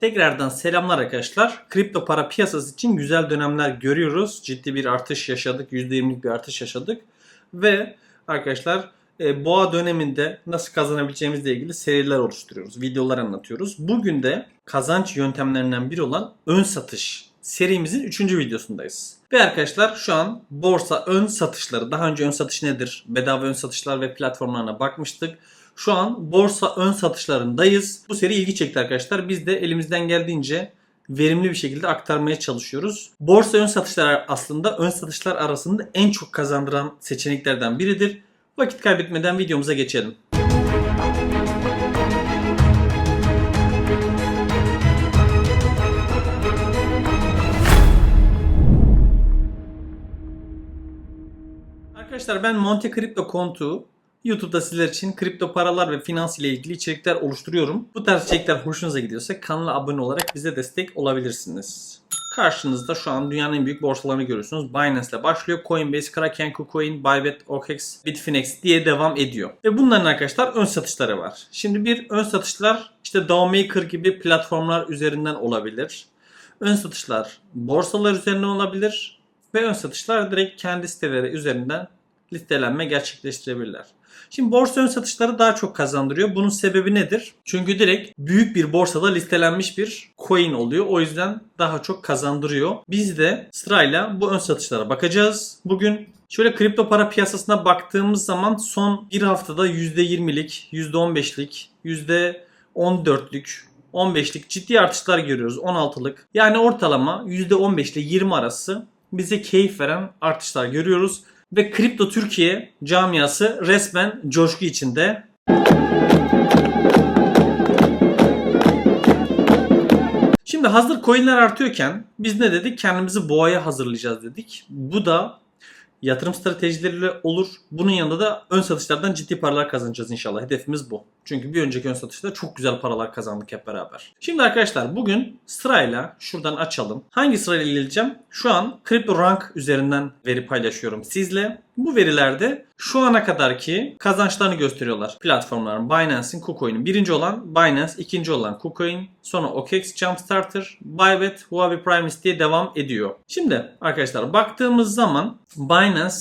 Tekrardan selamlar arkadaşlar. Kripto para piyasası için güzel dönemler görüyoruz. Ciddi bir artış yaşadık. %20'lik bir artış yaşadık. Ve arkadaşlar e, boğa döneminde nasıl kazanabileceğimizle ilgili seriler oluşturuyoruz. Videolar anlatıyoruz. Bugün de kazanç yöntemlerinden biri olan ön satış serimizin 3. videosundayız. Ve arkadaşlar şu an borsa ön satışları, daha önce ön satış nedir? Bedava ön satışlar ve platformlarına bakmıştık. Şu an borsa ön satışlarındayız. Bu seri ilgi çekti arkadaşlar. Biz de elimizden geldiğince verimli bir şekilde aktarmaya çalışıyoruz. Borsa ön satışlar aslında ön satışlar arasında en çok kazandıran seçeneklerden biridir. Vakit kaybetmeden videomuza geçelim. Arkadaşlar ben Monte Crypto Kontu YouTube'da sizler için kripto paralar ve finans ile ilgili içerikler oluşturuyorum. Bu tarz içerikler hoşunuza gidiyorsa kanala abone olarak bize destek olabilirsiniz. Karşınızda şu an dünyanın en büyük borsalarını görüyorsunuz. Binance ile başlıyor. Coinbase, Kraken, KuCoin, Bybit, OKEx, Bitfinex diye devam ediyor. Ve bunların arkadaşlar ön satışları var. Şimdi bir ön satışlar işte Dowmaker gibi platformlar üzerinden olabilir. Ön satışlar borsalar üzerinden olabilir. Ve ön satışlar direkt kendi siteleri üzerinden listelenme gerçekleştirebilirler. Şimdi borsa ön satışları daha çok kazandırıyor. Bunun sebebi nedir? Çünkü direkt büyük bir borsada listelenmiş bir coin oluyor. O yüzden daha çok kazandırıyor. Biz de sırayla bu ön satışlara bakacağız. Bugün şöyle kripto para piyasasına baktığımız zaman son bir haftada %20'lik, %15'lik, %14'lük 15'lik ciddi artışlar görüyoruz. 16'lık. Yani ortalama %15 ile 20 arası bize keyif veren artışlar görüyoruz. Ve Kripto Türkiye camiası resmen coşku içinde. Şimdi hazır coinler artıyorken biz ne dedik? Kendimizi boğaya hazırlayacağız dedik. Bu da yatırım stratejileriyle olur. Bunun yanında da ön satışlardan ciddi paralar kazanacağız inşallah. Hedefimiz bu. Çünkü bir önceki ön satışta çok güzel paralar kazandık hep beraber. Şimdi arkadaşlar bugün sırayla şuradan açalım. Hangi sırayla ilerleyeceğim? Şu an CryptoRank üzerinden veri paylaşıyorum sizle. Bu verilerde şu ana kadarki kazançlarını gösteriyorlar. Platformların Binance'in, KuCoin'in. Birinci olan Binance, ikinci olan KuCoin, sonra OKEx, Jumpstarter, Bybit, Huobi Primus diye devam ediyor. Şimdi arkadaşlar baktığımız zaman Binance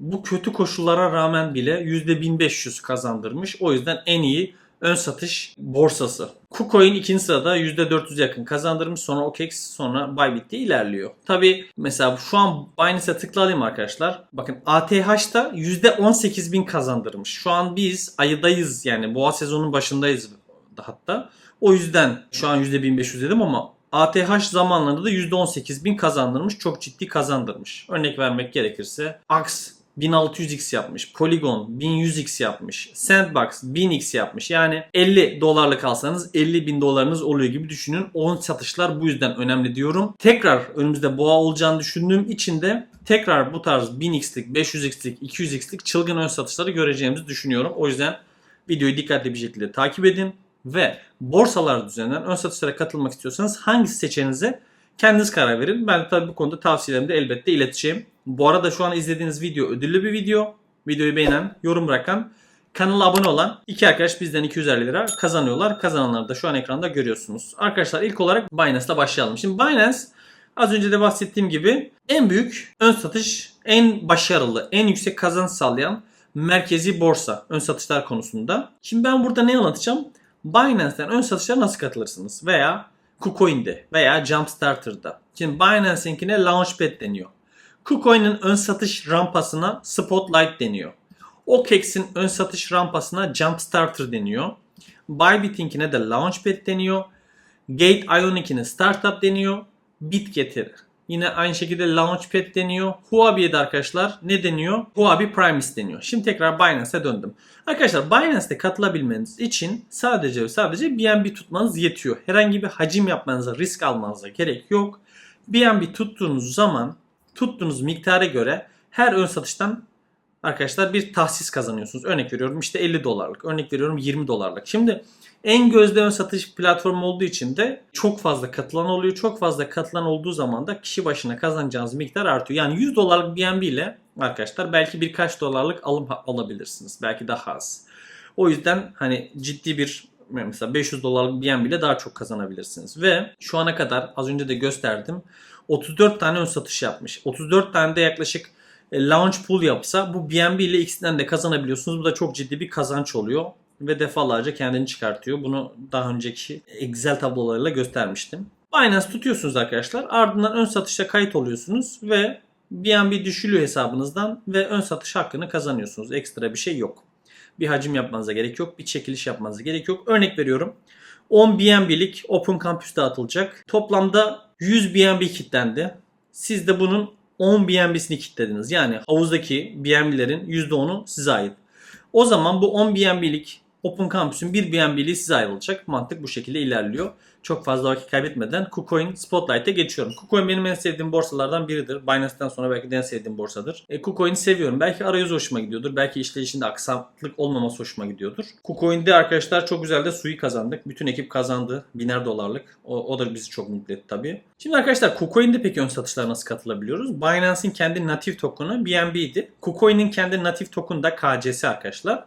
bu kötü koşullara rağmen bile %1500 kazandırmış. O yüzden en iyi ön satış borsası. KuCoin ikinci sırada %400 yakın kazandırmış. Sonra OKEx sonra Bybit diye ilerliyor. Tabi mesela şu an Binance'e tıklayalım arkadaşlar. Bakın ATH'da %18.000 kazandırmış. Şu an biz ayıdayız yani boğa sezonun başındayız hatta. O yüzden şu an %1500 dedim ama ATH zamanlarında da %18.000 kazandırmış. Çok ciddi kazandırmış. Örnek vermek gerekirse AX 1600x yapmış. Polygon 1100x yapmış. Sandbox 1000x yapmış. Yani 50 dolarlık alsanız 50 bin dolarınız oluyor gibi düşünün. 10 satışlar bu yüzden önemli diyorum. Tekrar önümüzde boğa olacağını düşündüğüm için de tekrar bu tarz 1000x'lik, 500x'lik, 200x'lik çılgın ön satışları göreceğimizi düşünüyorum. O yüzden videoyu dikkatli bir şekilde takip edin ve borsalar düzeninden ön satışlara katılmak istiyorsanız hangisi seçeneğinize kendiniz karar verin. Ben tabii bu konuda tavsiyelerimi de elbette ileteceğim. Bu arada şu an izlediğiniz video ödüllü bir video. Videoyu beğenen, yorum bırakan, kanala abone olan iki arkadaş bizden 250 lira kazanıyorlar. Kazananları da şu an ekranda görüyorsunuz. Arkadaşlar ilk olarak Binance'la başlayalım. Şimdi Binance az önce de bahsettiğim gibi en büyük ön satış, en başarılı, en yüksek kazanç sağlayan merkezi borsa ön satışlar konusunda. Şimdi ben burada ne anlatacağım? Binance'den ön satışlara nasıl katılırsınız? Veya KuCoin'de veya Jumpstarter'da. Şimdi Binance'inkine Launchpad deniyor. KuCoin'in ön satış rampasına Spotlight deniyor. OKEx'in ön satış rampasına Jumpstarter deniyor. Bybit'inkine de Launchpad deniyor. Gate Ionic'ine Startup deniyor. BitGetter Yine aynı şekilde Launchpad deniyor. Huobi'ye arkadaşlar ne deniyor? Huobi Primus deniyor. Şimdi tekrar Binance'e döndüm. Arkadaşlar Binance'te katılabilmeniz için sadece sadece BNB tutmanız yetiyor. Herhangi bir hacim yapmanıza, risk almanıza gerek yok. BNB tuttuğunuz zaman tuttuğunuz miktara göre her ön satıştan arkadaşlar bir tahsis kazanıyorsunuz. Örnek veriyorum işte 50 dolarlık, örnek veriyorum 20 dolarlık. Şimdi en gözde ön satış platformu olduğu için de çok fazla katılan oluyor. Çok fazla katılan olduğu zaman da kişi başına kazanacağınız miktar artıyor. Yani 100 dolarlık BNB ile arkadaşlar belki birkaç dolarlık alım alabilirsiniz. Belki daha az. O yüzden hani ciddi bir Mesela 500 dolarlık BNB bile daha çok kazanabilirsiniz. Ve şu ana kadar az önce de gösterdim. 34 tane ön satış yapmış. 34 tane de yaklaşık launch pool yapsa bu BNB ile ikisinden de kazanabiliyorsunuz. Bu da çok ciddi bir kazanç oluyor ve defalarca kendini çıkartıyor. Bunu daha önceki Excel tablolarıyla göstermiştim. Binance tutuyorsunuz arkadaşlar. Ardından ön satışa kayıt oluyorsunuz ve BNB düşülüyor hesabınızdan ve ön satış hakkını kazanıyorsunuz. Ekstra bir şey yok. Bir hacim yapmanıza gerek yok. Bir çekiliş yapmanıza gerek yok. Örnek veriyorum. 10 BNB'lik Open Campus dağıtılacak. Toplamda 100 BNB kitlendi. Siz de bunun 10 BNB'sini kitlediniz. Yani havuzdaki BNB'lerin %10'u size ait. O zaman bu 10 BNB'lik Open Campus'un bir BNB'liği size ayrılacak. Mantık bu şekilde ilerliyor. Çok fazla vakit kaybetmeden KuCoin Spotlight'e geçiyorum. KuCoin benim en sevdiğim borsalardan biridir. Binance'ten sonra belki de en sevdiğim borsadır. E, KuCoin'i seviyorum. Belki arayüz hoşuma gidiyordur. Belki işleyişinde aksaklık olmaması hoşuma gidiyordur. KuCoin'de arkadaşlar çok güzel de suyu kazandık. Bütün ekip kazandı. Biner dolarlık. O, o da bizi çok mutlu etti tabii. Şimdi arkadaşlar KuCoin'de peki ön satışlara nasıl katılabiliyoruz? Binance'in kendi natif token'ı BNB'ydi. KuCoin'in kendi natif token'ı da KCS arkadaşlar.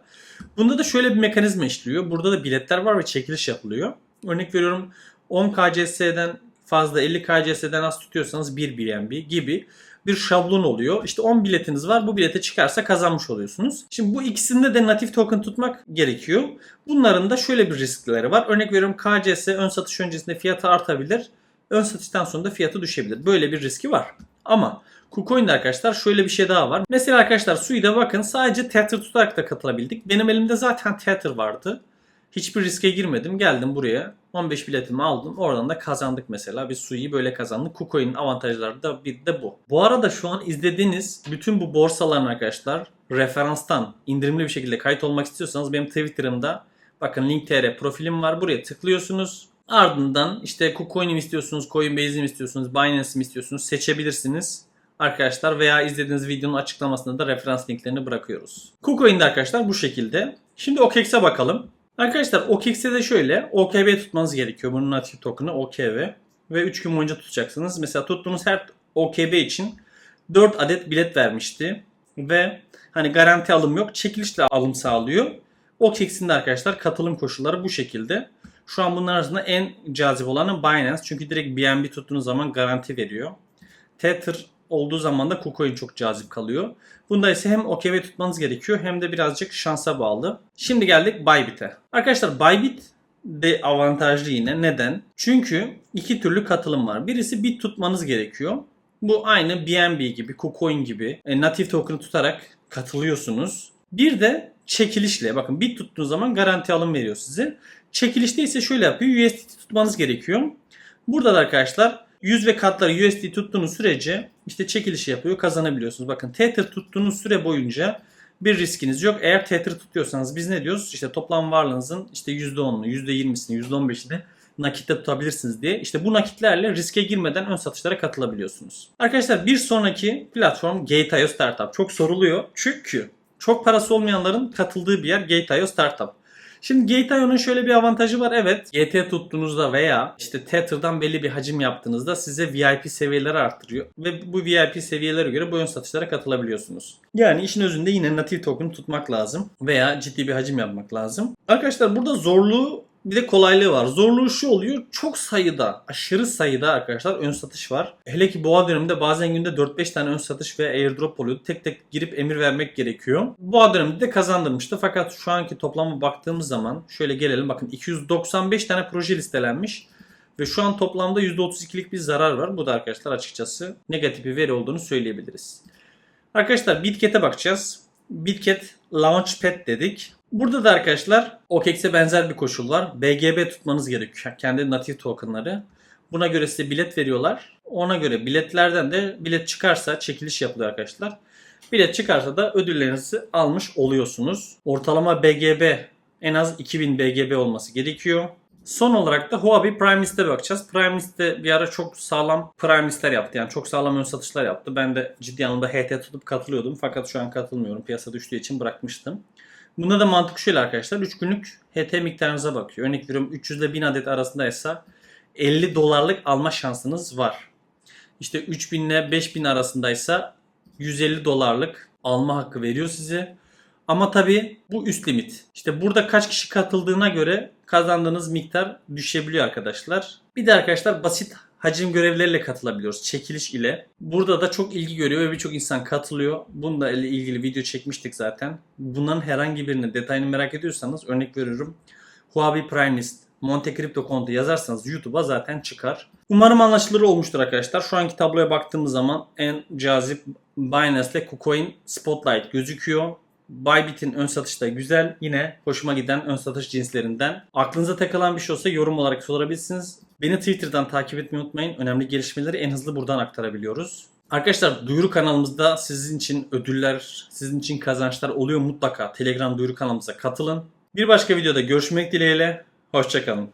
Bunda da şöyle bir mekanizma işliyor. Burada da biletler var ve çekiliş yapılıyor. Örnek veriyorum 10 KCS'den fazla 50 KCS'den az tutuyorsanız 1 BNB gibi bir şablon oluyor. İşte 10 biletiniz var. Bu bilete çıkarsa kazanmış oluyorsunuz. Şimdi bu ikisinde de natif token tutmak gerekiyor. Bunların da şöyle bir riskleri var. Örnek veriyorum KCS ön satış öncesinde fiyatı artabilir. Ön satıştan sonra da fiyatı düşebilir. Böyle bir riski var. Ama KuCoin'de arkadaşlar şöyle bir şey daha var. Mesela arkadaşlar Sui'de bakın sadece Tether tutarak da katılabildik. Benim elimde zaten Tether vardı. Hiçbir riske girmedim. Geldim buraya. 15 biletimi aldım. Oradan da kazandık mesela. Biz Sui'yi böyle kazandık. KuCoin'in avantajları da bir de bu. Bu arada şu an izlediğiniz bütün bu borsaların arkadaşlar referanstan indirimli bir şekilde kayıt olmak istiyorsanız benim Twitter'ımda bakın link.tr profilim var. Buraya tıklıyorsunuz. Ardından işte KuCoin'i mi istiyorsunuz, Coinbase'i mi istiyorsunuz, Binance'i mi istiyorsunuz seçebilirsiniz arkadaşlar veya izlediğiniz videonun açıklamasında da referans linklerini bırakıyoruz. KuCoin'de arkadaşlar bu şekilde. Şimdi OKEX'e bakalım. Arkadaşlar OKEX'e de şöyle OKB tutmanız gerekiyor. Bunun natif token'ı OKB. Ve 3 gün boyunca tutacaksınız. Mesela tuttuğunuz her OKB için 4 adet bilet vermişti. Ve hani garanti alım yok. Çekilişle alım sağlıyor. OKEX'in de arkadaşlar katılım koşulları bu şekilde. Şu an bunlar arasında en cazip olanı Binance. Çünkü direkt BNB tuttuğunuz zaman garanti veriyor. Tether olduğu zaman da KuCoin çok cazip kalıyor. Bunda ise hem OKB tutmanız gerekiyor hem de birazcık şansa bağlı. Şimdi geldik Bybit'e. Arkadaşlar Bybit de avantajlı yine. Neden? Çünkü iki türlü katılım var. Birisi bit tutmanız gerekiyor. Bu aynı BNB gibi, KuCoin gibi e, natif token'ı tutarak katılıyorsunuz. Bir de çekilişle. Bakın bit tuttuğunuz zaman garanti alım veriyor size. Çekilişte ise şöyle yapıyor. USDT tutmanız gerekiyor. Burada da arkadaşlar 100 ve katları USD tuttuğunuz sürece işte çekiliş yapıyor kazanabiliyorsunuz. Bakın Tether tuttuğunuz süre boyunca bir riskiniz yok. Eğer Tether tutuyorsanız biz ne diyoruz? İşte toplam varlığınızın işte %10'unu, %20'sini, %15'ini nakitte tutabilirsiniz diye. İşte bu nakitlerle riske girmeden ön satışlara katılabiliyorsunuz. Arkadaşlar bir sonraki platform Gate.io Startup. Çok soruluyor. Çünkü çok parası olmayanların katıldığı bir yer Gate.io Startup. Şimdi Gate.io'nun şöyle bir avantajı var. Evet GT tuttuğunuzda veya işte Tether'dan belli bir hacim yaptığınızda size VIP seviyeleri arttırıyor. Ve bu VIP seviyelere göre bu ön satışlara katılabiliyorsunuz. Yani işin özünde yine native token tutmak lazım. Veya ciddi bir hacim yapmak lazım. Arkadaşlar burada zorluğu bir de kolaylığı var. Zorluğu şu oluyor. Çok sayıda, aşırı sayıda arkadaşlar ön satış var. Hele ki boğa döneminde bazen günde 4-5 tane ön satış ve airdrop oluyordu. Tek tek girip emir vermek gerekiyor. Boğa döneminde de kazandırmıştı. Fakat şu anki toplama baktığımız zaman şöyle gelelim. Bakın 295 tane proje listelenmiş. Ve şu an toplamda %32'lik bir zarar var. Bu da arkadaşlar açıkçası negatif bir veri olduğunu söyleyebiliriz. Arkadaşlar Bitket'e bakacağız. Bitket Launchpad dedik. Burada da arkadaşlar OKEX'e benzer bir koşul var. BGB tutmanız gerekiyor. Kendi natif tokenları. Buna göre size bilet veriyorlar. Ona göre biletlerden de bilet çıkarsa çekiliş yapılıyor arkadaşlar. Bilet çıkarsa da ödüllerinizi almış oluyorsunuz. Ortalama BGB en az 2000 BGB olması gerekiyor. Son olarak da Huobi Prime List'e bakacağız. Prime List'te bir ara çok sağlam Prime List'ler yaptı. Yani çok sağlam ön satışlar yaptı. Ben de ciddi anlamda HT tutup katılıyordum. Fakat şu an katılmıyorum. Piyasa düştüğü için bırakmıştım. Bunda da mantık şöyle arkadaşlar. 3 günlük HT miktarınıza bakıyor. Örnek veriyorum 300 ile 1000 adet arasındaysa 50 dolarlık alma şansınız var. İşte 3000 ile 5000 arasındaysa 150 dolarlık alma hakkı veriyor size. Ama tabii bu üst limit. İşte burada kaç kişi katıldığına göre kazandığınız miktar düşebiliyor arkadaşlar. Bir de arkadaşlar basit hacim görevleriyle katılabiliyoruz çekiliş ile. Burada da çok ilgi görüyor ve birçok insan katılıyor. Bununla ilgili video çekmiştik zaten. Bunların herhangi birini detayını merak ediyorsanız örnek veriyorum. Huawei Primeist, Monte Crypto kontu yazarsanız YouTube'a zaten çıkar. Umarım anlaşılır olmuştur arkadaşlar. Şu anki tabloya baktığımız zaman en cazip Binance ile KuCoin Spotlight gözüküyor. Bybit'in ön satışı da güzel. Yine hoşuma giden ön satış cinslerinden. Aklınıza takılan bir şey olsa yorum olarak sorabilirsiniz. Beni Twitter'dan takip etmeyi unutmayın. Önemli gelişmeleri en hızlı buradan aktarabiliyoruz. Arkadaşlar duyuru kanalımızda sizin için ödüller, sizin için kazançlar oluyor mutlaka. Telegram duyuru kanalımıza katılın. Bir başka videoda görüşmek dileğiyle. Hoşçakalın.